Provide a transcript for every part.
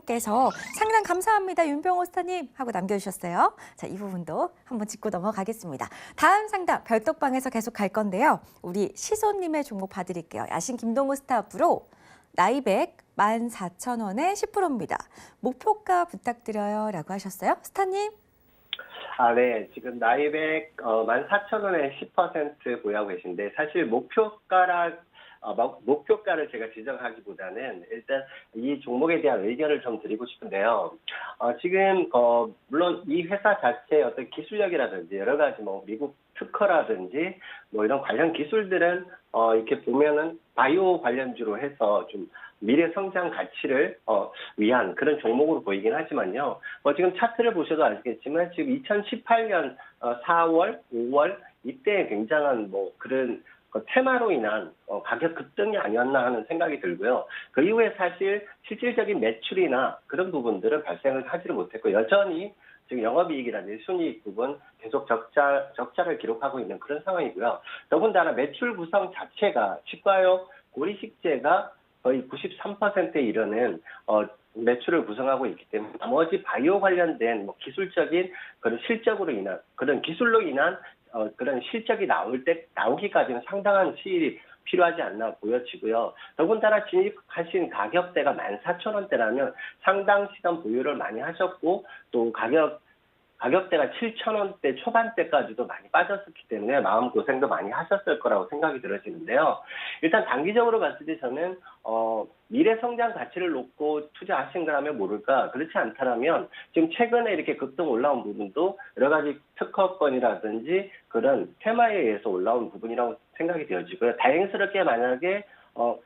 키티님께서 상담 감사합니다 윤병호 스타님 하고 남겨주셨어요. 자, 이 부분도 한번 짚고 넘어가겠습니다. 다음 상담 별독방에서 계속 갈 건데요. 우리 시소님의 종목 봐드릴게요. 야신 김동우 스타 앞으로 나이백 14,000원에 10%입니다. 목표가 부탁드려요 라고 하셨어요. 스타님. 아, 네. 지금 나이백 어, 14,000원에 10% 보유하고 계신데 사실 목표가라 어, 목- 목표가를 제가 지정하기보다는 일단 이 종목에 대한 의견을 좀 드리고 싶은데요. 어, 지금 어, 물론 이 회사 자체의 어떤 기술력이라든지 여러 가지 뭐 미국 특허라든지 뭐 이런 관련 기술들은 어, 이렇게 보면은 바이오 관련주로 해서 좀 미래 성장 가치를 어, 위한 그런 종목으로 보이긴 하지만요. 뭐 지금 차트를 보셔도 아시겠지만 지금 2018년 어, 4월, 5월 이때 굉장한 뭐 그런 그 테마로 인한 어, 가격 급등이 아니었나 하는 생각이 들고요. 그 이후에 사실 실질적인 매출이나 그런 부분들은 발생을 하지를 못했고 여전히 지금 영업이익이라든지 순이익 부분 계속 적자 적자를 기록하고 있는 그런 상황이고요. 더군다나 매출 구성 자체가 치과요 고리식제가 거의 93%에 이르는 어, 매출을 구성하고 있기 때문에 나머지 바이오 관련된 뭐 기술적인 그런 실적으로 인한 그런 기술로 인한 어, 그런 실적이 나올 때 나오기까지는 상당한 시일이 필요하지 않나 보여지고요. 더군다나 진입하신 가격대가 14,000원대라면 상당 시간 보유를 많이 하셨고 또 가격 가격대가 7,000원대 초반대까지도 많이 빠졌었기 때문에 마음고생도 많이 하셨을 거라고 생각이 들어지는데요. 일단 단기적으로 봤을 때 저는 어, 미래 성장 가치를 놓고 투자하신 거라면 모를까 그렇지 않다면 지금 최근에 이렇게 급등 올라온 부분도 여러 가지 특허권이라든지 그런 테마에 의해서 올라온 부분이라고 생각이 되어지고요. 다행스럽게 만약에 어,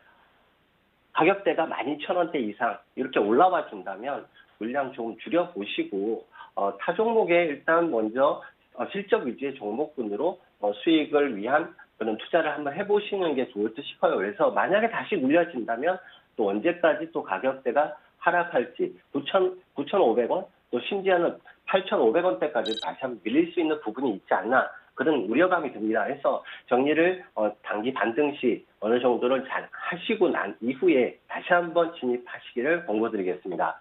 가격대가 12,000원대 이상 이렇게 올라와 준다면 물량 조금 줄여 보시고 어, 타 종목에 일단 먼저 어, 실적 위주의 종목군으로 어, 수익을 위한 그런 투자를 한번 해보시는 게 좋을 듯 싶어요. 그래서 만약에 다시 물려진다면 또 언제까지 또 가격대가 하락할지 9,000, 9,500원 또 심지어는 8,500원대까지 다시 한번 밀릴 수 있는 부분이 있지 않나 그런 우려감이 듭니다. 해서 정리를 어, 단기 반등 시 어느 정도를 잘 하시고 난 이후에 다시 한번 진입하시기를 권고드리겠습니다.